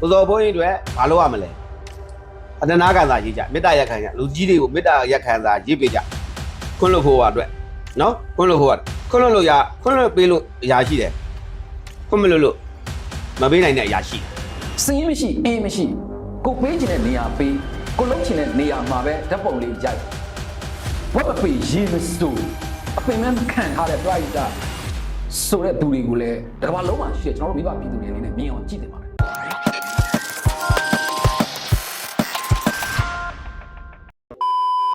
ကိုစော်ဘုန်းကြီးတွေဘာလုပ်ရမလဲအတနာခံစာရေးကြမေတ္တာရက်ခံကြလူကြီးတွေကိုမေတ္တာရက်ခံစာရေးပေးကြခွန်းလို့ဖို့အတွက်နော်ခွန်းလို့ဖို့ခွန်းလို့လို့ရခွန်းလို့ပေးလို့အရာရှိတယ်ခွန်းမလို့လို့မပေးနိုင်တဲ့အရာရှိတယ်စင်းမရှိအေးမရှိကိုပေးချင်တဲ့နေရာပေးကိုလုံးချင်တဲ့နေရာမှာပဲဓာတ်ပုံလေးရိုက်ဝက်အပေရေးမစိုးအပင်မဲ့ခံထားတဲ့ private ဆိုတဲ့သူတွေကိုလည်းတကဘာလုံးမှာရှိတယ်ကျွန်တော်တို့မိဘပြည်သူတွေအနေနဲ့မြင်အောင်ကြည့်တင်ပါတယ်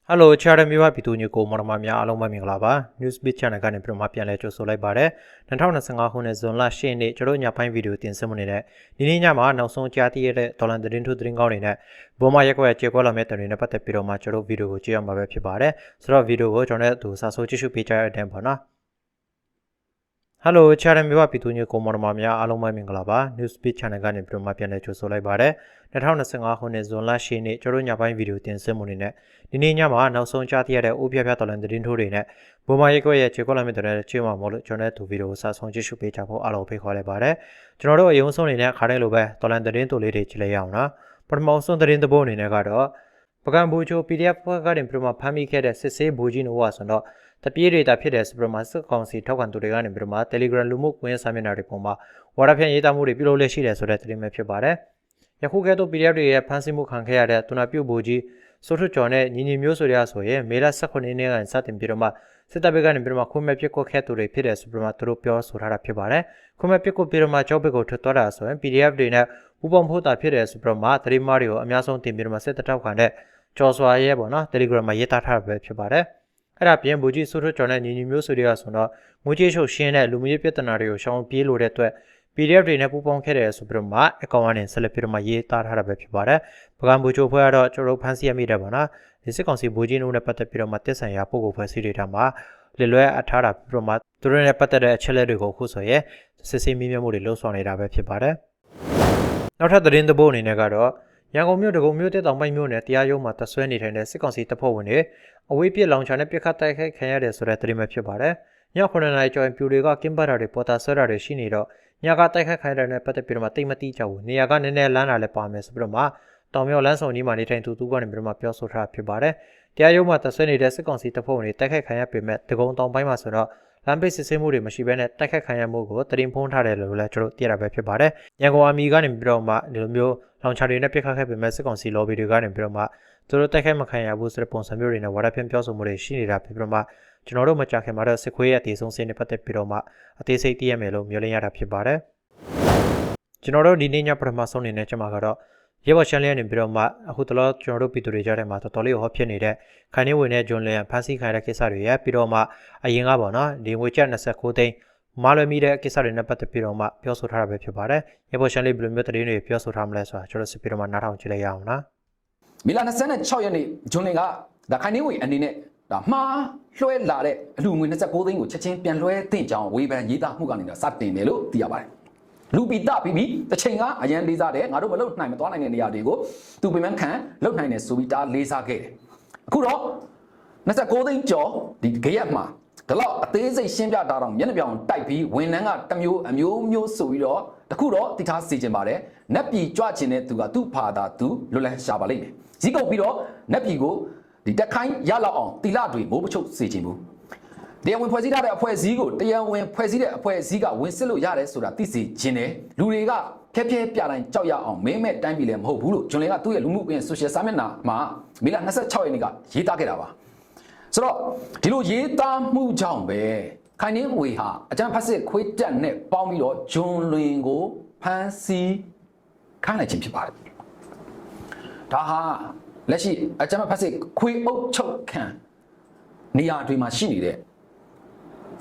ဟယ်လိုချာရမြေပါပြည်သူညကိုမော်ဒမာများအားလုံးပဲမင်္ဂလာပါ Newsbeat Channel ကနေပြန်မှပြန်လဲကြိုဆိုလိုက်ပါတယ်2025ခုနှစ်ဇွန်လ10ရက်နေ့ကျွန်တော်ညပိုင်းဗီဒီယိုတင်ဆက်မှုနေတဲ့ဒီနေ့ညမှာနောက်ဆုံးကြားသိရတဲ့ဒေါ်လာသတင်းထုတ်သတင်းကောင်းတွေနဲ့ဘောမရက်ကွက်ကျေကွက်လာမဲ့တဲ့တွေနဲ့ပတ်သက်ပြီးတော့မှကျွန်တော်ဗီဒီယိုကိုကြည့်ရမှာပဲဖြစ်ပါတယ်ဆိုတော့ဗီဒီယိုကိုကျွန်တော်တို့အတူစာဆိုကြည့်ရှုပေးကြရတဲ့ပေါ့နော်ဟယ်လို ချာရမြေပါပြည်သူညကိုမော်ဒမာများအားလုံးပဲမင်္ဂလာပါ Newsbeat Channel ကနေပြန်မှပြန်လဲကြိုဆိုလိုက်ပါတယ်2025ခုနှစ်ဇွန်လ10ရက်နေ့ကျွန်တော်ညပိုင်းဗီဒီယိုတင်ဆက်မှုနေနဲ့ဒီနေ့ညမှာနောက်ဆုံးကြားသိရတဲ့အိုးပြပြတော်လန်သတင်းထိုးတွေနဲ့ဘုံမရိတ်ကွက်ရဲ့ခြေကွက်လာမဲ့တဲ့ချေမမို့လို့ကျွန်တော်တို့ဗီဒီယိုကိုစဆုံးကြည့်ရှုပေးကြဖို့အားလုံးဖိတ်ခေါ်လိုက်ပါတယ်ကျွန်တော်တို့အယုံဆုံးအနေနဲ့ခါတိုင်းလိုပဲတော်လန်သတင်းတိုလေးတွေကြည့်လိုက်ရအောင်နော်ပထမဆုံးသတင်းသဘောအနေနဲ့ကတော့ပကံဘူချို PDF ဘက်ကနေပြမဖမ်းမိခဲ့တဲ့စစ်ဆေးဘူကြီးနိုဝါဆိုတော့ တပြေးတွေတာဖြစ်တဲ့စပရမစစ်ကောင်စီထောက်ခံသူတွေကနေပြမ Telegram လူမှုကွန်ရက်စာမျက်နှာတွေပေါ်မှာဝါရဖြန့်ရေးသားမှုတွေပြုလုပ်လက်ရှိတယ်ဆိုတဲ့သတင်းပဲဖြစ်ပါတယ်ယခုကဲ့သို့ PDF တွေရဲ့ဖမ်းဆီးမှုခံခဲ့ရတဲ့တူနာပြုတ်ဘူကြီးစိုးထွကျော်နဲ့ညီညီမျိုးဆိုရဆိုရင်မေလ18ရက်နေ့ကစတင်ပြီးတော့မှစစ်တပ်ဘက်ကနေပြီးတော့မှခွင့်မဲ့ပြစ်ကွက်ခဲ့သူတွေဖြစ်တဲ့ဆိုပြီးတော့မှသူတို့ပြောဆိုထားတာဖြစ်ပါတယ်။ခွင့်မဲ့ပြစ်ကွက်ပြီးတော့မှကြောက်ဘက်ကိုထွက်သွားတာဆိုရင် PDF တွေနဲ့ပူပေါင်းဖို့တာဖြစ်တယ်ဆိုပြီးတော့မှသတိမတွေကိုအများဆုံးတင်ပြီးတော့မှစစ်တပ်ထောက်ခံတဲ့ကျော်စွာရဲပေါ့နော် Telegram မှာရေးသားထားတာပဲဖြစ်ပါတယ်။ အဲ့ဒါပြင်ဘူကြီးစိုးထွကျော်နဲ့ညီညီမျိုးဆိုရဆိုတော့ငွေကြေးရှုပ်ရှင်းတဲ့လူမှုရေးပြဿနာတွေကိုရှောင်ပြေးလို့တဲ့အတွက် PDF တွေနဲ့ပူးပေါင်းခဲ့တယ်ဆိုပြီးတော့မှအကောင့်ကနေဆက်လက်ပြီးတော့မှရေးသားထားတာပဲဖြစ်ပါတယ်။ပကံဘူချိုဖွဲ့ကတော့ကျွန်တော်တို့ဖန်ဆီးရမိတယ်ပေါ့နော်။ဒီစစ်ကောင်စီဘူကြီးနိုးနဲ့ပတ်သက်ပြီးတော့မှတက်ဆိုင်ရာပုံကိုဖွဲ့စည်းတွေထားမှာလေလွဲအထားတာပြီးတော့မှသူတို့နဲ့ပတ်သက်တဲ့အချက်လက်တွေကိုအခုဆိုရင်စစ်ဆေးမြင်မြမှုတွေလှုပ်ဆောင်နေတာပဲဖြစ်ပါတယ်။နောက်ထပ်သတင်းသဘောအနေနဲ့ကတော့ ရန်ကုန်မြို့တကုံမြို့တက်တောင်ပိုင်းမြို့နယ်တရားရုံးမှာတဆွဲနေထိုင်တဲ့စစ်ကောင်စီတပ်ဖွဲ့ဝင်တွေအဝေးပြစ်လောင်ချာနဲ့ပြစ်ခတ်တိုက်ခိုက်ခံရတယ်ဆိုတဲ့သတင်းပဲဖြစ်ပါတယ်။ည9နာရီကျော်ရင်ပြူတွေကကင်းပတ်တာတွေပေါ်တာဆွဲတာတွေရှိနေတော့ညကတိုက်ခတ်ခိုင်းတဲ့နဲ့ပတ်သက်ပြီးတော့မှတိတ်မတိကြဘူးနေရာကနည်းနည်းလမ်းလာလဲပါမယ်ဆိုပြီးတော့မှတောင်မြောက်လမ်းဆောင်ကြီးမှာနေထိုင်သူသူကနေပြီးတော့မှပြောဆိုထားဖြစ်ပါတယ်တရားရုံးမှာတဆွဲနေတဲ့စစ်ကောင်စီတပ်ဖွဲ့ဝင်တွေတိုက်ခိုက်ခံရပေမဲ့တကုံတောင်ပိုင်းမှာဆိုတော့ လမ်းပိတ်စစ်ဆေးမှုတွေမရှိဘဲနဲ့တိုက်ခိုက်ခံရမှုကိုတရင်ဖုံးထားတယ်လို့လည်းကျွန်တော်သိရတာပဲဖြစ်ပါတယ်ရန်ကုန်အမီကနေပြီးတော့မှဒီလိုမျိုးလောင်ချာတွေနဲ့ပြစ်ခတ်ခဲ့ပေမဲ့စစ်ကောင်စီ lobby တွေကနေပြီးတော့မှသူတို့တိုက်ခိုက်မခံရဘူးဆိုတဲ့ပုံစံမျိုးတွေနဲ့ဝါဒဖြန့်ပြောဆိုမှုတွေရှိနေတာဖြစ်ပြီးတော့မှကျွန်တော်တို့မကြခင်မှာတော့စစ်ခွေးရဲ့အသေးဆုံးစင်းတွေပတ်သက်ပြီးတော့မှအသေးစိတ်သိရမယ်လို့မျှော်လင့်ရတာဖြစ်ပါတယ်ကျွန်တော်တို့ဒီနေ့ညပထမဆုံးအနေနဲ့ကျွန်မကတော့ ရေဘော်ရှန်လျန်နေပြီးတော့မှအခုတလောကျွန်တော်တို့ပြည်သူတွေကြားထဲမှာတော်တော်လေးဟောဖြစ်နေတဲ့ခိုင်နေဝင်တဲ့ဂျွန်လျန်ဖန်ဆီးခိုင်တဲ့ကိစ္စတွေရပြီးတော့မှအရင်ကပေါ့နော်ဒီငွေကျပ်29သိန်းမာလွယ်မိတဲ့ကိစ္စတွေနဲ့ပတ်သက်ပြီးတော့မှပြောဆိုထားတာပဲဖြစ်ပါတယ်ရေဘော်ရှန်လေးဘယ်လိုမျိုးသတင်းတွေပြောဆိုထားမလဲဆိုတာကျွန်တော်စစ်ပြီးတော့မှနားထောင်ကြည့်လိုက်ရအောင်နော်မီလာ26ရက်နေ့ဂျွန်လင်ကဒါခိုင်နေဝေအနေနဲ့ဒါမှားလွှဲလာတဲ့အလူငွေ29သိန်းကိုချက်ချင်းပြန်လွှဲသင့်ကြောင်းဝေဖန်ရေးသားမှုကနေတော့စတင်တယ်လို့သိရပါတယ် လူပီတပြီးပြီးတစ်ချိန်ကအရန်လေးစားတယ်ငါတို့မလုံနိုင်မသွားနိုင်တဲ့နေရာတွေကိုသူပင်မခံလုံနိုင်တယ်ဆိုပြီးတားလေးစားခဲ့တယ်အခုတော့29သိန်းကျော်ဒီဂရက်မှာဒီလောက်အသေးစိတ်ရှင်းပြတာတော့မျက်နှာပြောင်တိုက်ပြီးဝန်ထမ်းကတစ်မျိုးအမျိုးမျိုးဆိုပြီးတော့တခုတော့တိထားစေချင်ပါတယ်နက်ပြည်ကြွချင်တဲ့သူကသူ့ဖာသာသူလွတ်လန်းရှာပါလိမ့်မယ်ဈေးကုတ်ပြီးတော့နက်ပြည်ကိုဒီတက်ခိုင်းရလောက်အောင်တီလာတွေမိုးပချုပ်စေချင်ဘူး တရားဝင်ဖွဲ့စည်းထားတဲ့အဖွဲ့အစည်းကိုတရားဝင်ဖွဲ့စည်းတဲ့အဖွဲ့အစည်းကဝင်စစ်လို့ရတယ်ဆိုတာသိစေခြင်းတယ်လူတွေကဖျက်ဖျက်ပြတိုင်းကြောက်ရအောင်မင်းမဲ့တိုင်းပြည်လည်းမဟုတ်ဘူးလို့ဂျွန်လင်ကသူ့ရဲ့လူမှုကွန်ရက်ဆိုရှယ်စာမျက်နှာမှာမေလ26ရက်နေ့ကရေးသားခဲ့တာပါဆိုတော့ဒီလိုရေးသားမှုကြောင့်ပဲခိုင်နှင်းဝေဟာအကြံဖတ်စစ်ခွေးတက်နဲ့ပေါင်းပြီးတော့ဂျွန်လွင်ကိုဖမ်းဆီးခိုင်းလိုက်ခြင်းဖြစ်ပါတယ်ဒါဟာလက်ရှိအကြံဖတ်စစ်ခွေးအုပ်ချုပ်ခံနေရာတွေမှာရှိနေတဲ့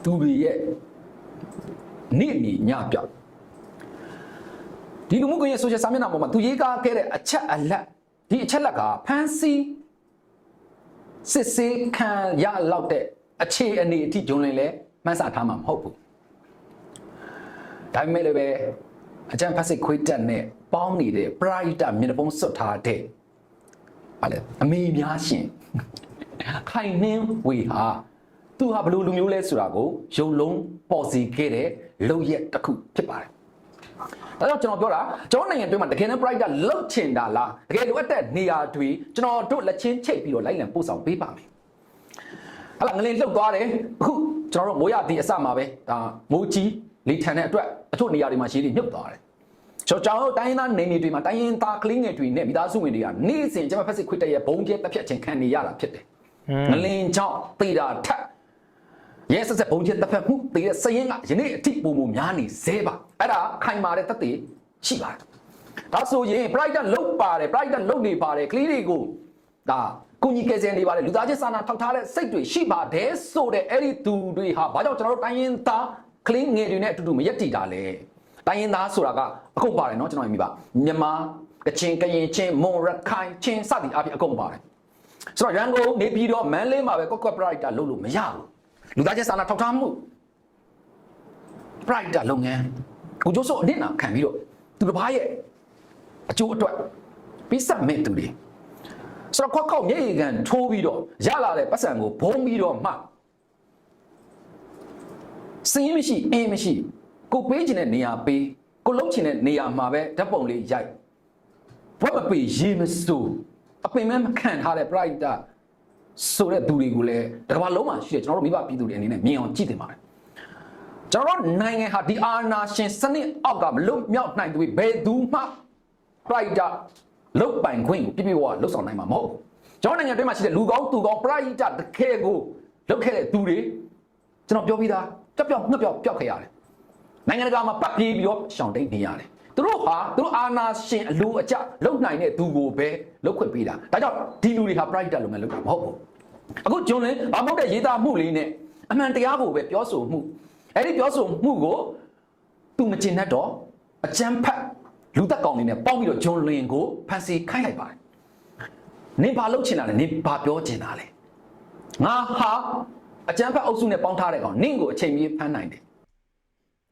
သူတွေရဲ့နေ့မီညပြောက်ဒီလူမှုကွန်ရက်ဆိုရှယ်စာမျက်နှာပေါ်မှာသူရေးကားခဲ့တဲ့အချက်အလက်ဒီအချက်လက်ကဖန်စီစစ်ဆေးခံရလောက်တဲ့အခြေအနေအထိဂျွန်လင်လဲမှန်းဆထားမှာမဟုတ်ဘူးဒါပေမဲ့လည်းပဲအကျန်းဖတ်စစ်ခွေးတက်နဲ့ပေါင်းနေတဲ့ပရာဟိတမျက်နှာပုံးစွတ်ထားတဲ့ဗါလေအမေများရှင်ခိုင်နှင်းဝေဟာ သူဟာဘယ်လိုလူမျိုးလဲဆိုတာကိုရုံလုံးပေါ်စီခဲ့တဲ့လုံရက်တစ်ခုဖြစ်ပါတယ်ဒါကြောင့်ကျွန်တော်ပြောတာကျွန်တော်နိုင်ငံတွင်းမှာတကယ်နဲ့ pride လောက်ချင်တာလားတကယ်လိုအပ်တဲ့နေရာတွေကျွန်တော်တို့လက်ချင်းချိတ်ပြီးတော့လိုက်လံပို့ဆောင်ပေးပါမယ်ဟလာငလင်းလှုပ်သွားတယ်အခုကျွန်တော်တို့မိုးရသည်အစမှာပဲဒါမိုးကြီးလေထန်တဲ့အတွက်အချို့နေရာတွေမှာရေတွေမြုပ်သွားတယ်ကျွန်တော်တို့တိုင်းရင်းသားနေနေတွေမှာတိုင်းရင်းသားကလေးငယ်တွေနဲ့မိသားစုဝင်တွေကနေ့စဉ်ကျွန်မဖက်စစ်ခွတ်တဲ့ရဲ့ဘုံကျဲတစ်ဖြတ်ချင်းခံနေရတာဖြစ်တယ်ငလင်းကြောင့်တေးတာထက် ရဲဆက်ဆက်ဘုံချင်းတစ်ဖက်မှုတည်တဲ့စရင်ကယနေ့အထိပုံမများနေစေပါအဲ့ဒါခိုင်မာတဲ့တသက်ရှိပါတယ်ဒါဆိုရင် pride လုတ်ပါတယ် pride လုတ်နေပါတယ်ကလေးတွေကိုဒါကုညီကယ်ဆယ်နေပါတယ်လူသားချင်းစာနာထောက်ထားတဲ့စိတ်တွေရှိပါတယ်ဆိုတဲ့အဲ့ဒီသူတွေဟာဘာကြောင့်ကျွန်တော်တို့တိုင်းရင်းသားကလေးငယ်တွေနဲ့အတူတူမရက်တည်တာလဲတိုင်းရင်းသားဆိုတာကအကုန်ပါတယ်နော်ကျွန်တော်မြင်ပါမြန်မာကချင်ကရင်ချင်းမွန်ရခိုင်ချင်းစသည်အပြင်အကုန်ပါတယ်ဆိုတော့ရန်ကုန်နေပြည်တော်မန္တလေးမှာပဲကွက်ကွက် pride လုတ်လို့မရဘူး လူသားချင်းစာနာထောက်ထားမှု pride လုပ်ငန်းကိုကျိုးစောအနစ်နာခံပြီးတော့သူတစ်ပါးရဲ့အကျိုးအတွက်ပြီးဆက်မဲ့သူတွေဆိုတော့ခွက်ခောက်မျက်ရည်ကန်ထိုးပြီးတော့ရလာတဲ့ပတ်စံကိုဘုံပြီးတော့မှစင်းမရှိအင်းမရှိကိုပေးခြင်းတဲ့နေရာပေးကိုလုံးခြင်းတဲ့နေရာမှာပဲဓာတ်ပုံလေးရိုက်ဘွက်မပေးရေးမစိုးအပင်မဲမခံထားတဲ့ pride ဆိုတဲ့သူတွေကိုလည်းတစ်ကမ္ဘာလုံးမှာရှိတယ်ကျွန်တော်တို့မိဘပြည်သူတွေအနေနဲ့မြင်အောင်ကြည့်တင်ပါတယ်ကျွန်တော်တို့နိုင်ငံဟာဒီအာဏာရှင်စနစ်အောက်ကမလွတ်မြောက်နိုင်သူတွေဘယ်သူမှ pride လုတ်ပိုင်ခွင့်ကိုပြပြဝလုတ်ဆောင်နိုင်မှာမဟုတ်ဘူးကျွန်တော်နိုင်ငံတွင်းမှာရှိတဲ့လူကောင်းသူကောင်း pride တကယ်ကိုလုတ်ခဲ့တဲ့သူတွေကျွန်တော်ပြောပြီးသားကြောက်ကြောက်ငှက်ပြောက်ပျောက်ခဲ့ရတယ်နိုင်ငံတကာမှာပတ်ပြေးပြီးတော့ရှောင်တိတ်နေရတယ် သူတို့ဟာသူတို့အာဏာရှင်အလိုအကျလုံနိုင်တဲ့သူကိုပဲလုတ်ခွင့်ပေးတာဒါကြောင့်ဒီလူတွေဟာ pride လုပ်မယ်လုပ်တာမဟုတ်ဘူးအခုဂျွန်လင်းဘာမဟုတ်တဲ့ရေးသားမှုလေးနဲ့အမှန်တရားကိုပဲပြောဆိုမှုအဲ့ဒီပြောဆိုမှုကိုသူမကျင်တတ်တော့အကျန်းဖတ်လူသက်ကောင်နေနဲ့ပေါင်းပြီးတော့ဂျွန်လင်းကိုဖန်စီခိုင်းလိုက်ပါတယ်နင်ဘာလုပ်ချင်တာလဲနင်ဘာပြောချင်တာလဲငါဟာအကျန်းဖတ်အုပ်စုနဲ့ပေါင်းထားတဲ့ကောင်နင့်ကိုအချိန်ကြီးဖမ်းနိုင်တယ်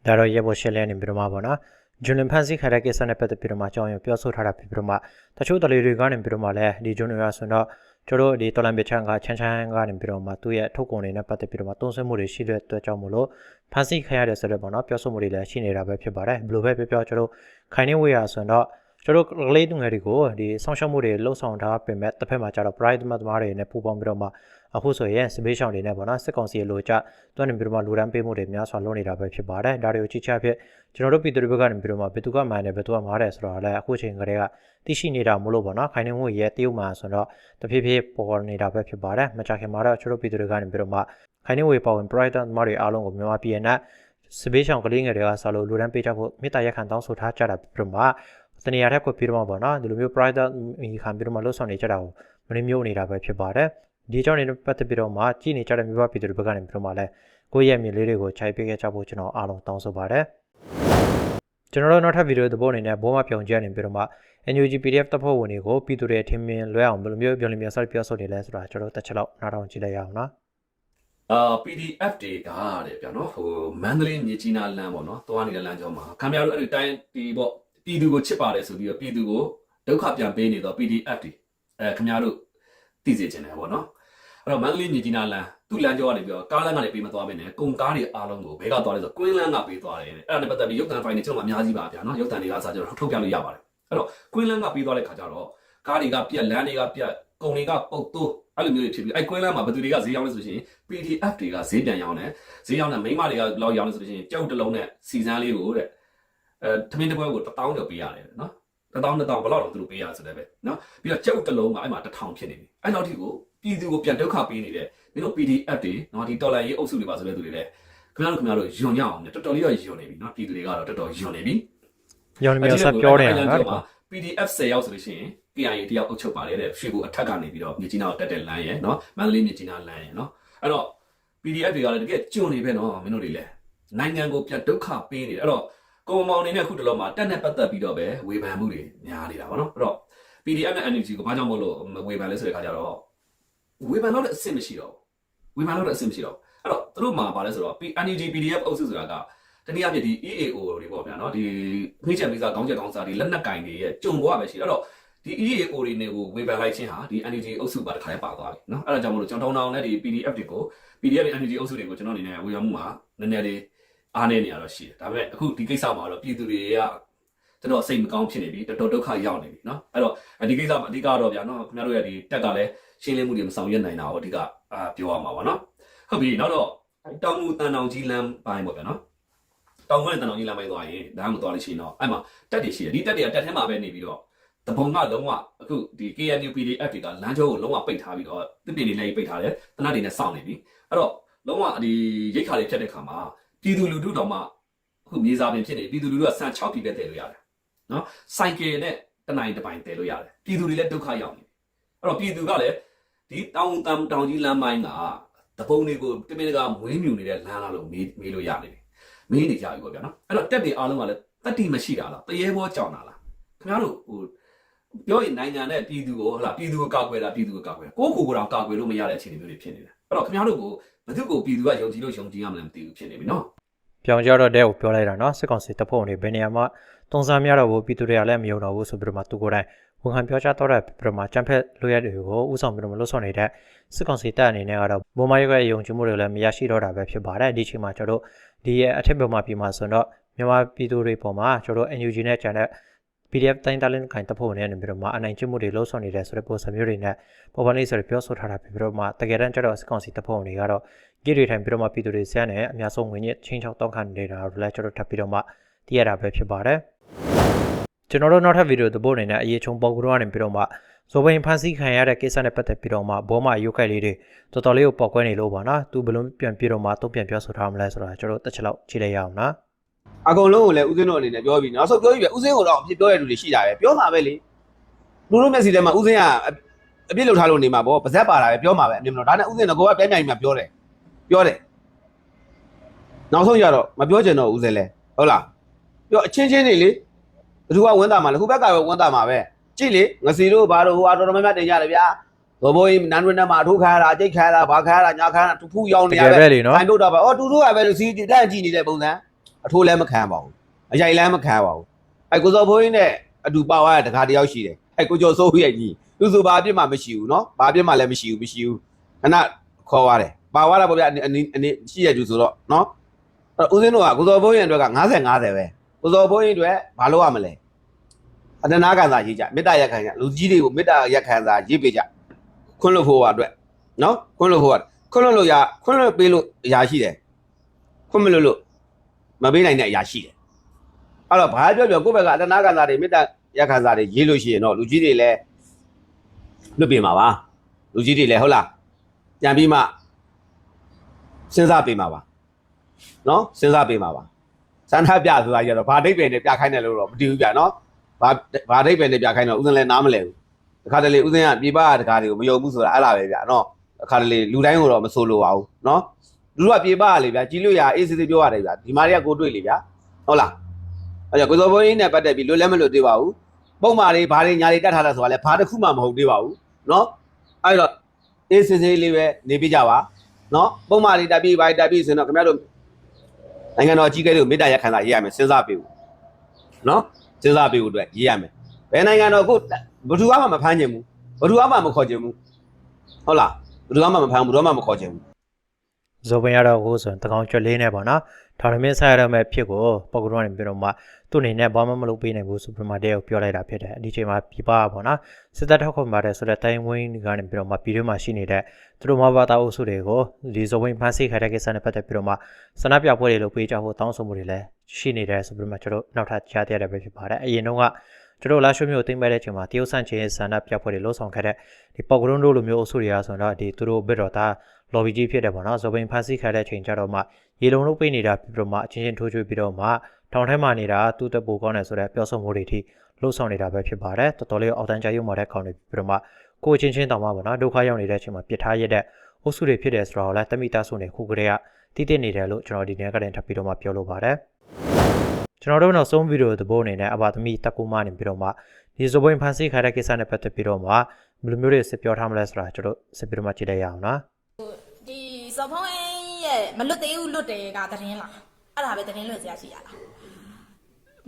ဒါတော့ရေဘော်ရှယ်လဲနေပြီးတော့မှာပေါ့နော် ဂျွန်လင်ဖန်စီခါတဲ့ကိစ္စနဲ့ပတ်သက်ပြီးတော့မှကြောင်းရပြောဆိုထားတာဖြစ်ပြီးတော့မှတချို့တလေတွေကနေပြီးတော့မှလည်းဒီဂျွန်လင်ရဆိုတော့ကျတို့ဒီတော်လန်ပချန်ကချမ်းချမ်းကနေပြီးတော့မှသူ့ရဲ့ထုတ်ကုန်တွေနဲ့ပတ်သက်ပြီးတော့မှသုံးဆွဲမှုတွေရှိတဲ့အတွက်ကြောင့်မလို့ဖန်စီခရတဲ့ဆိုတော့ပေါ့နော်ပြောဆိုမှုတွေလည်းရှိနေတာပဲဖြစ်ပါတယ်ဘယ်လိုပဲပြောပြောကျတို့ခိုင်နေဝေးရဆိုတော့ကျတို့ကလေးသူငယ်တွေကိုဒီဆောင်းရှောက်မှုတွေလှုပ်ဆောင်ထားပေမဲ့တစ်ဖက်မှာကျတော့ pride သမားတွေနဲ့ပူးပေါင်းပြီးတော့မှ အခုဆိုရင်စပေးရှောင်းတွေနဲ့ပေါ့နော်စစ်ကောင်စီရဲ့လိုကြတွန်းနေပြီးတော့မှလူဒန်းပေးမှုတွေများစွာလုပ်နေတာပဲဖြစ်ပါတယ်ဒါတွေကိုကြည့်ချဖြစ်ကျွန်တော်တို့ပြည်သူတွေဘက်ကနေပြီးတော့မှဘယ်သူကမှန်တယ်ဘယ်သူကမှားတယ်ဆိုတော့လည်းအခုချိန်ကလေးကသိရှိနေတာမလို့ပေါ့နော်ခိုင်နေမှုရဲ့တရုတ်မှာဆိုတော့တဖြည်းဖြည်းပေါ်နေတာပဲဖြစ်ပါတယ်မကြခင်မှာတော့ကျွန်တော်တို့ပြည်သူတွေကနေပြီးတော့မှခိုင်နေဝေပါဝင် pride သမားတွေအားလုံးကိုမြန်မာပြည်နဲ့စပေးရှောင်းကလေးငယ်တွေကစားလို့လူဒန်းပေးကြဖို့မေတ္တာရက်ခံတောင်းဆိုထားကြတာပြီးတော့မှတနေရာထက်ကိုပြီးတော့မှပေါ့နော်ဒီလိုမျိုး pride မိခံပြီးတော့မှလှုပ်ဆောင်နေကြတာကိုမင်းမျိုးနေတာပဲဖြစ်ပါတယ် ဒီအကြောင်းတွေနဲ့ပတ်သက်ပြီးတော့မှကြည်နေကြတဲ့မြို့ပြည်သူတွေဘက်ကနေပြီးတော့မှလည်းကိုယ့်ရဲ့မြေလေးတွေကိုခြိုက်ပေးခဲ့ကြဖို့ကျွန်တော်အားလုံးတောင်းဆိုပါတယ်ကျွန်တော်တို့နောက်ထပ်ဗီဒီယိုသဘောအနေနဲ့ဘောမပြောင်ကျနေပြီးတော့မှ NUG PDF တပ်ဖွဲ့ဝင်တွေကိုပြည်သူတွေအထင်မြင်လွဲအောင်ဘယ်လိုမျိုးပြောလိမ့်မယ်ဆက်ပြောဆိုနေလဲဆိုတာကျွန်တော်တို့တစ်ချက်လောက်နားထောင်ကြည့်လိုက်ရအောင်နော်အာ PDF တွေကတဲ့ဗျာနော်ဟိုမန္တလေးမြေကြီးနားလမ်းပေါ့နော်သွားနေတဲ့လမ်းကြောင်းမှာခင်ဗျားတို့အဲ့ဒီတိုင်းဒီပေါ့ပြည်သူကိုချစ်ပါတယ်ဆိုပြီးတော့ပြည်သူကိုဒုက္ခပြန်ပေးနေတော့ PDF တွေအဲခင်ဗျားတို့သိစေချင်တယ်ပေါ့နော် အဲ့တော့မန္တလေးမြေကြီးနားလမ်းသူ့လမ်းကြောကနေပြီးတော့ကားလမ်းကနေပေးမသွားဘဲနဲ့ကုန်ကားတွေအားလုံးကိုဘဲကသွားလဲဆိုကွင်းလမ်းကပေးသွားတယ်တဲ့အဲ့ဒါနဲ့ပတ်သက်ပြီးရုပ်သံဖိုင်တွေကျွန်တော်အများကြီးပါဗျာနော်ရုပ်သံတွေကစားကြတော့ထုတ်ပြလို့ရပါတယ်အဲ့တော့ကွင်းလမ်းကပေးသွားတဲ့ခါကျတော့ကားတွေကပြက်လမ်းတွေကပြက်ကုန်တွေကပုတ်တိုးအဲ့လိုမျိုးတွေဖြစ်ပြီးအဲ့ကွင်းလမ်းမှာဘယ်သူတွေကဈေးရောင်းလဲဆိုရှင် PDF တွေကဈေးပြန်ရောင်းတယ်ဈေးရောင်းတဲ့မိန်းမတွေကဘယ်လောက်ရောင်းလဲဆိုလို့ရှိရင်ကြောက်တစ်လုံးနဲ့စီစမ်းလေးကိုတဲ့အဲသမင်းတစ်ပွဲကို1000ကျော်ပေးရတယ်နော်1000 1000ဘယ်လောက်တော့သူတို့ပေးရဆိုတဲ့ပဲနော်ပြီးတော့ကြောက်တစ်လုံးကအဲ့မှာ1000ဖြစ်နေပြီအဲ့လောက်ထိကို ပြည်သူကိုပြန်ဒုက္ခပေးနေတဲ့မင်းတို့ PDF တွေနော်ဒီတော်လိုင်းရေးအုပ်စုတွေပါဆိုတဲ့သူတွေလည်းခင်ဗျားတို့ခင်ဗျားတို့ယွန်ရအောင်နဲ့တော်တော်လေးတော့ယွန်နေပြီနော်ပြည်သူတွေကတော့တော်တော်ယွန်နေပြီရောင်းနေမျိုးဆက်ပြောနေတာနော်ဒီမှာ PDF 10ရောက်ဆိုလို့ရှိရင် KIA တယောက်အုပ်ချုပ်ပါတယ်တဲ့ရွှေဘူအထက်ကနေပြီးတော့မြေကြီးနာကိုတက်တဲ့လမ်းရယ်နော်မန္တလေးမြေကြီးနာလမ်းရယ်နော်အဲ့တော့ PDF တွေကလည်းတကယ်ကျွန်းနေပဲနော်မင်းတို့တွေလည်းနိုင်ငံကိုပြတ်ဒုက္ခပေးနေတယ်အဲ့တော့ကိုမမောင်နေနဲ့အခုတလောမှာတက်နဲ့ပတ်သက်ပြီးတော့ပဲဝေဖန်မှုတွေများနေတာပါနော်အဲ့တော့ PDF နဲ့ NUG ကိုဘာကြောင့်မလို့ဝေဖန်လဲဆိုတဲ့ခါကျတော့ ဝေဖန်တော့တဲ့အဆင့်မရှိတော့ဘူးဝေဖန်တော့တဲ့အဆင့်မရှိတော့ဘူးအဲ့တော့သူတို့မှာပါလဲဆိုတော့ NUG PDF အုပ်စုဆိုတာကတနည်းအားဖြင့်ဒီ EAO တွေပေါ့ဗျာနော်ဒီနှိမ့်ချက်မိစားကောင်းချက်ကောင်းစားဒီလက်နက်ကင်တွေရဲ့ကြုံဘွားပဲရှိတယ်အဲ့တော့ဒီ EAO တွေနဲ့ကိုဝေဖန်လိုက်ခြင်းဟာဒီ NUG အုပ်စုပါတစ်ခါလေးပါသွားပြီเนาะအဲ့ဒါကြောင့်မလို့ကျွန်တော်တောင်းတောင်းနဲ့ဒီ PDF တွေကို PDF တွေ NUG အုပ်စုတွေကိုကျွန်တော်အနေနဲ့ဝေဖန်မှုမှာနည်းနည်းလေးအားနေနေရတော့ရှိတယ်ဒါပေမဲ့အခုဒီကိစ္စမှာတော့ပြည်သူတွေက ကျွန်တော်စိတ်မကောင်းဖြစ်နေပြီတော်တော်ဒုက္ခရောက်နေပြီเนาะအဲ့တော့ဒီကိစ္စမှာအဓိကတော့ဗျာเนาะခင်ဗျားတို့ရဲ့ဒီတက်ကလည်း ရှင်းလင်းမှုတွေမဆောင်ရွက်နိုင်တာကိုအဓိကအာပြောရမှာပါနော်ဟုတ်ပြီနောက်တော့တောင်မူတန်တောင်ကြီးလမ်းပိုင်းပေါ့ဗျာနော်တောင်ခွန်းတန်တောင်ကြီးလမ်းပိုင်းသွားရင်ဒါမှမသွားလို့ရှိရင်တော့အဲ့မှာတက်တွေရှိတယ်ဒီတက်တွေကတက်ထဲမှာပဲနေပြီးတော့တဘုံကလုံးဝအခုဒီ KNU PDF တွေကလမ်းကြောကိုလုံးဝပိတ်ထားပြီးတော့တစ်ပြည်တွေလည်းပိတ်ထားတယ်တနတ်တွေနဲ့စောင့်နေပြီအဲ့တော့လုံးဝဒီရိတ်ခါတွေဖြတ်တဲ့ခါမှာပြည်သူလူထုတော်မှအခုမြေစာပင်ဖြစ်နေပြည်သူလူထုကဆန်6ပြည်ပဲတည်လို့ရတယ်နော်စိုက်ကယ်နဲ့တနိုင်တပိုင်တည်လို့ရတယ်ပြည်သူတွေလည်းဒုက္ခရောက်နေအဲ့တော့ပြည်သူကလည်း ဒီတောင်တမ်တောင်ကြီးလမ်းပိုင်းကတပုံတွေကိုတမင်တကာမွေးမြူနေတဲ့လမ်းလားလို့မေးမေးလို့ရနေတယ်မေးနေကြပြီပေါ့ဗျာနော်အဲ့တော့တက်တွေအားလုံးကလည်းတတိမရှိတာလားတရေဘောကြောင်တာလားခင်ဗျားတို့ဟိုပြောရင်နိုင်ငံနဲ့ပြည်သူကိုဟလာပြည်သူကိုကောက်ွယ်တာပြည်သူကိုကောက်ွယ်ကိုကိုကိုတော့ကောက်ွယ်လို့မရတဲ့အခြေအနေမျိုးတွေဖြစ်နေတယ်အဲ့တော့ခင်ဗျားတို့ကိုဘယ်သူကိုပြည်သူကယုံကြည်လို့ယုံကြည်ရမလဲမသိဘူးဖြစ်နေပြီနော်ပြောင်ကြတော့တဲ့ကိုပြောလိုက်တာနော်စစ်ကောင်စီတပ်ဖွဲ့ဝင်တွေဘယ်နေရာမှာတုံးစားများတော့ဘူးပြည်သူတွေကလည်းမယုံတော့ဘူးဆိုပြီးတော့မှသူကိုယ်တိုင် ဝန်ခံပြောကြားတော့တဲ့ပြီးတော့မှကြံဖက်လိုရက်တွေကိုဥဆောင်ပြီးတော့မလို့ဆောင်နေတဲ့စစ်ကောင်စီတပ်အနေနဲ့ကတော့ဘုံမရွက်ရဲ့ယုံကြည်မှုတွေလည်းမရရှိတော့တာပဲဖြစ်ပါတယ်ဒီချိန်မှာကျွန်တော်တို့ဒီရဲ့အထက်ဘက်မှာပြည်မှာဆိုတော့မြန်မာပြည်သူတွေပေါ်မှာကျွန်တော်တို့ NUG နဲ့ကျန်တဲ့ PDF တိုင်းတလင်းခိုင်တပ်ဖွဲ့ဝင်တွေနေပြီးတော့မှအနိုင်ကျင့်မှုတွေလှုပ်ဆောင်နေတဲ့ဆိုတဲ့ပုံစံမျိုးတွေနဲ့ပေါ်ပေါ်လေးဆိုပြီးပြောဆိုထားတာပြီးတော့မှတကယ်တမ်းကျတော့စစ်ကောင်စီတပ်ဖွဲ့ဝင်တွေကတော့ဂိတ်တွေထိုင်ပြီးတော့မှပြည်သူတွေဆန်းနေအများဆုံးငွေညစ်ချင်းချောက်တောင်းခံနေတာကိုလည်းကျွန်တော်ထပ်ပြီးတော့မှသိရတာပဲဖြစ်ပါတယ် ကျွန်တော်တို့နောက်ထပ်ဗီဒီယိုသဘောအနေနဲ့အရေးချုံပေါကူတော့နေပြီးတော့မှဇော်ဘိန်ဖန်စီခံရတဲ့ကိစ္စနဲ့ပတ်သက်ပြီးတော့မှဘောမရုပ်ခိုက်လေးတွေတော်တော်လေးကိုပေါက်ကွဲနေလို့ပါနော်သူဘယ်လိုပြန်ပြီးတော့မှတုံ့ပြန်ပြောဆိုထားမလဲဆိုတာကျွန်တော်တစ်ချက်လောက်ကြည့်လိုက်ရအောင်နော်အကုန်လုံးကိုလည်းဦးစင်းတို့အနေနဲ့ပြောပြီးနောက်ဆုံးပြောပြီးပဲဦးစင်းကိုတော့အဖြစ်ပြောရတဲ့လူတွေရှိတာပဲပြောမှာပဲလေလူတို့မျက်စိထဲမှာဦးစင်းကအပြစ်လုပ်ထားလို့နေမှာပေါ့ပါဇက်ပါတာပဲပြောမှာပဲအမြင်မလို့ဒါနဲ့ဦးစင်းကကိုကပြိုင်ပြိုင်မှာပြောတယ်ပြောတယ်နောက်ဆုံးကြတော့မပြောချင်တော့ဦးစင်းလဲဟုတ်လားပြောအချင်းချင်းနေလေ ဘသူကဝန်တာမှာလဲဟိုဘက်ကပဲဝန်တာမှာပဲကြည့်လေငစီတို့ဘာလို့ဟိုအတော်တော်များများတင်ကြတယ်ဗျာဘဘိုးကြီးနန်းရွန်းနဲ့မှာထုတ်ခါရတာအကျိတ်ခါရတာဘာခါရတာညာခါရတာသူဖူးရောင်းနေရပဲခိုင်တို့တော့ပါအော်သူတို့ကပဲစီးတန်းကြည့်နေတဲ့ပုံစံအထိုးလည်းမခံပါဘူးအရိုက်လည်းမခံပါဘူးအဲကိုစောဘိုးကြီးနဲ့အတူပါဝါတခါတယောက်ရှိတယ်အဲကိုကျော်စိုးရဲ့ကြီးသူဆိုဘာအပြစ်မှမရှိဘူးနော်ဘာအပြစ်မှလည်းမရှိဘူးမရှိဘူးခဏခေါ်ရတယ်ပါဝါတာပေါ့ဗျအနေအနေရှိရသူဆိုတော့နော်အဲဦးစင်းတို့ကကိုစောဘိုးရဲ့အတွက်က90 90ပဲ ကိုစော်ဘိုးရင်အတွက်ဘာလို့ရမလဲအတနာခံစာရေးကြမေတ္တာရက်ခံကြလူကြီးတွေကိုမေတ္တာရက်ခံစာရေးပေးကြခွန်းလို့ဖို့အတွက်နော်ခွန်းလို့ဟိုကခွန်းလို့လို့ရခွန်းလို့ပေးလို့အရာရှိတယ်ခွန်းမလို့လို့မပေးနိုင်တဲ့အရာရှိတယ်အဲ့တော့ဘာပြောပြောကိုယ့်ဘက်ကအတနာကံစာတွေမေတ္တာရခံစာတွေရေးလို့ရှိရင်တော့လူကြီးတွေလည်းလွတ်ပြင်ပါပါလူကြီးတွေလည်းဟုတ်လားပြန်ပြီးမှစဉ်းစားပေးမှာပါနော်စဉ်းစားပေးမှာပါ ဆန္ဒပြဆိုတာကြီးကတော့ဘာအိဗယ်နဲ့ပြခိုင်းတယ်လို့တော့မတည်ဘူးပြနော်ဘာဘာအိဗယ်နဲ့ပြခိုင်းတော့ဥစဉ်လည်းနားမလဲဘူးတခါတလေဥစဉ်ကပြပတခါတွေကိုမယုံဘူးဆိုတာအဲ့လားပဲဗျနော်တခါတလေလူတိုင်းကိုတော့မဆိုလိုပါဘူးနော်လူကပြပလေဗျကြီးလို့ရအေးစစ်စစ်ပြောရတယ်ဗျဒီမာရီကကိုတွေ့လေဗျဟုတ်လားအဲ့ဒါကိုစောဘိုးကြီးနဲ့ပတ်သက်ပြီးလွတ်လဲမလွတ်သေးပါဘူးပုံမှားတွေဘာတွေညာတွေတတ်ထားတာဆိုတာလည်းဘာတစ်ခုမှမဟုတ်သေးပါဘူးနော်အဲ့တော့အေးစစ်စစ်လေးပဲနေပြကြပါနော်ပုံမှားတွေတက်ပြီးဘာတက်ပြီးဆိုတော့ခင်ဗျားတို့ နိုင်ငံတော်အကြီးအကဲတွေကိုမေတ္တာရက်ခံစာရေးရမယ်စဉ်းစားပေးဖို့နော်စဉ်းစားပေးဖို့အတွက်ရေးရမယ်ဘယ်နိုင်ငံတော်အခုဘသူမှမဖမ်းခြင်းဘူးဘသူမှမခေါ်ခြင်းဘူးဟုတ်လားဘသူမှမဖမ်းဘူးဘသူမှမခေါ်ခြင်းဘူးဇော်ပင်ရတော့ဟိုဆိုရင်တကောင်ကျွတ်လေးနေပါနော် ထောင်ရမင်းဆက်ရတော့မဲ့ဖြစ်ကိုပေါကူတော့နေပြီးတော့မှသူ့အနေနဲ့ဘာမှမလုပ်ပေးနိုင်ဘူးဆိုပြီးမှတဲ့ကိုပြောလိုက်တာဖြစ်တယ်ဒီချိန်မှာပြပပေါ့နော်စစ်တပ်ထောက်ခံပါတယ်ဆိုတဲ့တိုင်းဝင်းကနေပြီးတော့မှပြည်တွင်းမှာရှိနေတဲ့သူတို့မဘာသာအုပ်စုတွေကိုဒီဇော်ဘိန်ဖမ်းဆီးခိုင်းတဲ့ကိစ္စနဲ့ပတ်သက်ပြီးတော့မှဆန္ဒပြပွဲတွေလုပ်ပေးကြဖို့တောင်းဆိုမှုတွေလည်းရှိနေတယ်ဆိုပြီးမှကျွန်တော်နောက်ထပ်ကြားသိရတဲ့ပဲဖြစ်ပါတယ်အရင်တော့ကကျွန်တော်လာရှိုးမျိုးသိမ့်မဲ့တဲ့အချိန်မှာတရုတ်ဆန့်ချင်းဆန္ဒပြပွဲတွေလှုပ်ဆောင်ခဲ့တဲ့ဒီပေါကရုံးတို့လိုမျိုးအုပ်စုတွေကဆိုတော့ဒီသူတို့ဘစ်တော်သား lobby ကြီးဖြစ်တယ်ပေါ့နော်ဇော်ဘိန်ဖန်ဆီးခိုင်းတဲ့အချိန်ကျတော့မှ ရေလုံးလုံးပေးနေတာပြီးတော့မှအချင်းချင်းထိုးချွေးပြီးတော့မှထောင်ထဲမှာနေတာသူ့တက်ပိုကောင်းတယ်ဆိုတဲ့ပြောဆိုမှုတွေထိလှုပ်ဆောင်နေတာပဲဖြစ်ပါတယ်တော်တော်လေးအောက်တန်းကြရုံမှာတဲ့ခေါင်းတွေပြီးတော့မှကိုချင်းချင်းတောင်မှပေါ့နော်ဒုက္ခရောက်နေတဲ့အချိန်မှာပြစ်ထားရတဲ့အုပ်စုတွေဖြစ်တယ်ဆိုတော့လည်းတမိသားစုနေခုကလေးကတိတိနေတယ်လို့ကျွန်တော်ဒီနေ့ကတည်းကထပ်ပြီးတော့မှပြောလိုပါတယ်ကျွန်တော်တို့နောက်ဆုံးဗီဒီယိုသဘောအနေနဲ့အဘသမီတက်ကူမနေပြီးတော့မှဒီဇိုဘိန်ဖန်ဆီးခိုင်းတဲ့ကိစ္စနဲ့ပတ်သက်ပြီးတော့မှဘယ်လိုမျိုးတွေစစ်ပြောထားမလဲဆိုတာကျွန်တော်စစ်ပြီးတော့မှကြည့်လိုက်ရအောင်နော်ဒီ စော်ဖုံးရဲ့မလွတ်သေးဘူးလွတ်တယ်ကသတင်းလားအဲ့ဒါပဲသတင်းလွတ်စရာရှိရလား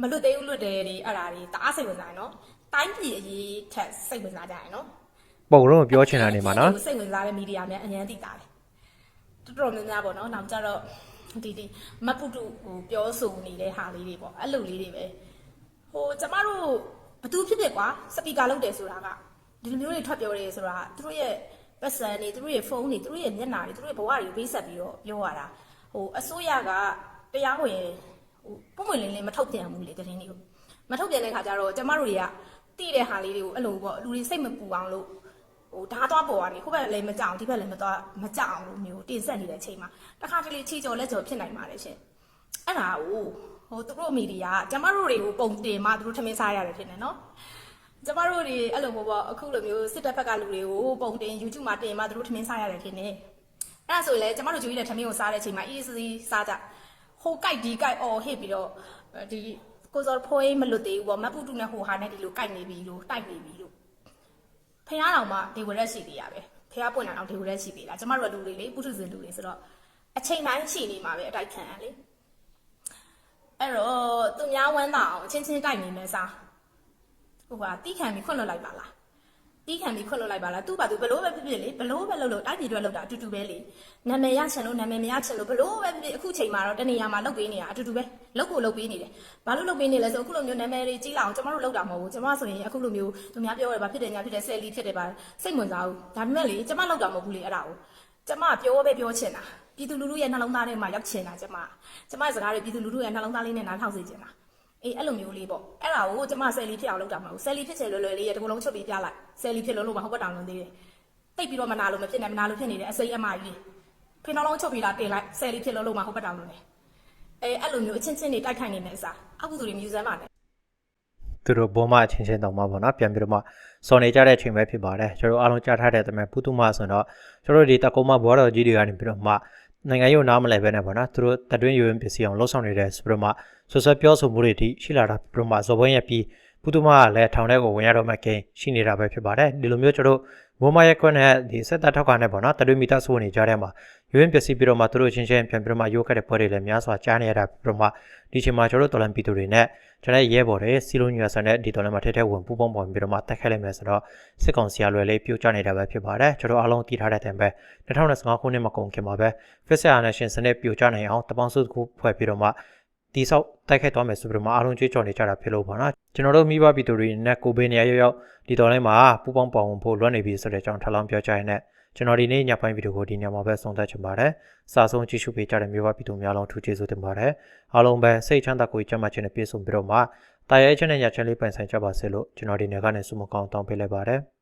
မလွတ်သေးဘူးလွတ်တယ်ဒီအဲ့ဒါဒီတအားစိတ်ဝင်စားရနော်တိုင်းပြည်အရေးထက်စိတ်ဝင်စားကြရနော်ပုံလုံးကိုပြောချင်တာနေမှာနော်စိတ်ဝင်စားတဲ့မီဒီယာများအញ្ញမ်းသိတာတယ်တော်တော်များများပေါ့နော်နောက်ကြတော့ဒီဒီမတ်ပုတုဟိုပြောဆိုနေတဲ့ဟာလေးတွေပေါ့အဲ့လိုလေးတွေပဲဟဟိုကျမတို့ဘသူဖြစ်ဖြစ်ကွာစပီကာလုပ်တယ်ဆိုတာကဒီလိုမျိုးတွေထွက်ပြောတယ်ဆိုတာသူတို့ရဲ့ ပတ်စံတွေသူတို့ရဲ့ဖုန်းတွေသူတို့ရဲ့မျက်နှာတွေသူတို့ရဲ့ဘဝတွေကိုပေးဆက်ပြီးတော့ပြောရတာဟိုအစိုးရကတရားဝင်ဟိုပုံမှန်လင်းလင်းမထုတ်ပြန်ဘူးလေတရင်တွေကိုမထုတ်ပြန်တဲ့ခါကျတော့ကျမတို့တွေကတိတဲ့ဟာလေးတွေကိုအဲ့လိုပေါ့လူတွေစိတ်မပူအောင်လို့ဟိုဓာတ်သွားပေါ်ကနေခုဘက်လည်းမကြောက်ဒီဘက်လည်းမသွားမကြောက်အောင်လို့မျိုးတင်ဆက်နေတဲ့အချိန်မှာတစ်ခါတလေချီကြော်လက်ကြော်ဖြစ်နိုင်ပါတယ်ရှင်အဲ့ဒါကိုဟိုသူတို့မီဒီယာကကျမတို့တွေကိုပုံတင်မှသူတို့ထမင်းစားရတယ်ဖြစ်နေနော် ကျမတို့တွေအဲ့လိုမျိုးပေါ့အခုလိုမျိုးစစ်တပ်ဘက်ကလူတွေကိုပုံတင် YouTube မှာတင်မှသူတို့ထမင်းစားရတယ်ဖြစ်နေအဲ့ဒါဆိုရင်လေကျမတို့ကြွေးတဲ့ထမင်းကိုစားတဲ့အချိန်မှာအေးစီးစားကြဟိုကြိုက်ဒီကြိုက်အော်ဟစ်ပြီးတော့ဒီကိုစော်ဖိုးမလွတ်သေးဘူးပေါ့မပူတူနဲ့ဟိုဟာနဲ့ဒီလိုကြိုက်နေပြီလို့တိုက်နေပြီလို့ဖះတော်မှဒီဝရက်ရှိသေးရပဲဖះပွင့်လာတော့ဒီဝရက်ရှိသေးတာကျမတို့ကလူတွေလေပုထုဇဉ်လူတွေဆိုတော့အချိန်တိုင်းရှိနေမှာပဲအတိုက်ခံရလေအဲ့တော့သူများဝမ်းသာအောင်အချင်းချင်းတိုက်နေမယ်စား ဟိုကတီးခံပြီးခွန့်လွတ်လိုက်ပါလားတီးခံပြီးခွန့်လွတ်လိုက်ပါလားသူ့ဘာသူဘလို့ပဲဖြစ်ဖြစ်လေဘလို့ပဲလုပ်လို့တိုက်ပြည်အတွက်လုပ်တာအတူတူပဲလေနာမည်ရချင်လို့နာမည်မရချင်လို့ဘလို့ပဲဖြစ်ဖြစ်အခုချိန်မှာတော့တနေရာမှာလုပ်ပေးနေတာအတူတူပဲလုပ်ကိုလုပ်ပေးနေတယ်ဘာလို့လုပ်ပေးနေလဲဆိုအခုလိုမျိုးနာမည်တွေကြီးလာအောင်ကျမတို့လုပ်တာမဟုတ်ဘူးကျမဆိုရင်အခုလိုမျိုးသူများပြောရပါဖြစ်တယ်ညာဖြစ်တယ်ဆယ်လီဖြစ်တယ်ပါစိတ်ဝင်စားဘူးဒါပေမဲ့လေကျမလုပ်တာမဟုတ်ဘူးလေအဲ့ဒါကိုကျမပြောပဲပြောချင်တာပြည်သူလူထုရဲ့နှလုံးသားထဲမှာရောက်ချင်တာကျမကျမစကားတွေပြည်သူလူထုရဲ့နှလုံးသားလေးနဲ့နားထောင်စေချင်တာ အေးအဲ့လိုမျိုးလေးပေါ့အဲ့ဒါကိုကျမဆယ်လီဖြစ်အောင်လုပ်တာမဟုတ်ဘူးဆယ်လီဖြစ်ချင်လွယ်လွယ်လေးရတကူလုံးချုပ်ပြီးပြလိုက်ဆယ်လီဖြစ်လို့လို့မဟုတ်ပတ်တောင်လုံးသေးတယ်တိတ်ပြီးတော့မနာလို့မဖြစ်နဲ့မနာလို့ဖြစ်နေတယ်အစိမ်းအမကြီးဖင်တော်လုံးချုပ်ပြီးလာတင်လိုက်ဆယ်လီဖြစ်လို့လို့မဟုတ်ပတ်တောင်လုံးလေအေးအဲ့လိုမျိုးအချင်းချင်းတွေတိုက်ခိုက်နေတဲ့အစားအကုသူတွေမြူစမ်းပါနဲ့သူတို့ဘောမအချင်းချင်းတောင်မှပေါ့နော်ပြန်ပြီးတော့မှစော်နေကြတဲ့အချိန်ပဲဖြစ်ပါတယ်ကျွန်တော်အားလုံးကြားထားတဲ့တမန်ပုတုမဆိုတော့ကျွန်တော်ဒီတကုံမဘောတော်ကြီးတွေကနေပြီးတော့မှ နိုင်ငံရေးနားမလဲပဲနဲ့ပေါ့နော်သူတို့တတွင်းယူရင်ပစ္စည်းအောင်လှုပ်ဆောင်နေတဲ့ဆိုပြီးတော့မှဆွဆွပြောဆိုမှုတွေတိရှိလာတာပြီးတော့မှဇော်ဘွင်းရပြီးပုတုမကလည်းထောင်ထဲကိုဝင်ရတော့မှကိန်းရှိနေတာပဲဖြစ်ပါတယ်ဒီလိုမျိုးကျွန်တော်မိုးမရက်ခွက်နဲ့ဒီစက်တပ်ထောက်ကနေပေါ့နော်တတွင်းမီတာဆိုနေကြတဲ့မှာယူရင်ပစ္စည်းပြီးတော့မှသူတို့ချင်းချင်းပြန်ပြီးတော့မှရိုးခတ်တဲ့ပွဲတွေလည်းများစွာကြားနေရတာပြီးတော့မှဒီချိန်မှာကျွန်တော်တို့တော်လန်ပီတူတွေနဲ့ ကျွန်တော်ရဲဘော်တွေစီလုံးညွှန်ဆန်တဲ့ဒီတော်လည်းမထဲထဲဝင်ပူပေါင်းပေါင်းပြီးတော့မှတက်ခဲလိုက်မယ်ဆိုတော့စစ်ကောင်စီရလွယ်လေးပြိုကျနေတာပဲဖြစ်ပါတယ်ကျွန်တော်အားလုံးတည်ထားတဲ့အတိုင်းပဲ2025ခုနှစ်မှာကုန်ခင်မှာပဲ Fixer Nation စနစ်ပြိုကျနိုင်အောင်တပေါင်းစုတစ်ခုဖွဲ့ပြီးတော့မှတိဆောက်တိုက်ခိုက်သွားမယ်ဆိုပြီးတော့မှအားလုံးကြွေးကြော်နေကြတာဖြစ်လို့ပါနော်ကျွန်တော်တို့မိဘပြည်သူတွေနဲ့ကိုဘေးနေရရောက်ရောက်ဒီတော်လေးမှာပူပေါင်းပေါင်းဖို့လွတ်နေပြီဆိုတဲ့အကြောင်းထပ်လောင်းပြောကြရင်နဲ့ ကျွန်တော်ဒီနေ့ညပိုင်းဗီဒီယိုကိုဒီညမှာပဲဆုံးသက်ချင်ပါတယ်။စာဆုံးကြည့်ရှုပေးကြတဲ့မျိုးပါပြည်သူများလုံးထူးကျေးဇူးတင်ပါတယ်။အားလုံးပဲစိတ်ချမ်းသာကိုယ်ကျန်းမာခြင်းနဲ့ပြည့်စုံပြီးတော့မှတာရဲချင်းနဲ့ညချမ်းလေးပိုင်ဆိုင်ကြပါစေလို့ကျွန်တော်ဒီနေ့ကနေဆုမကောင်းတောင်းပေးလိုက်ပါတယ်။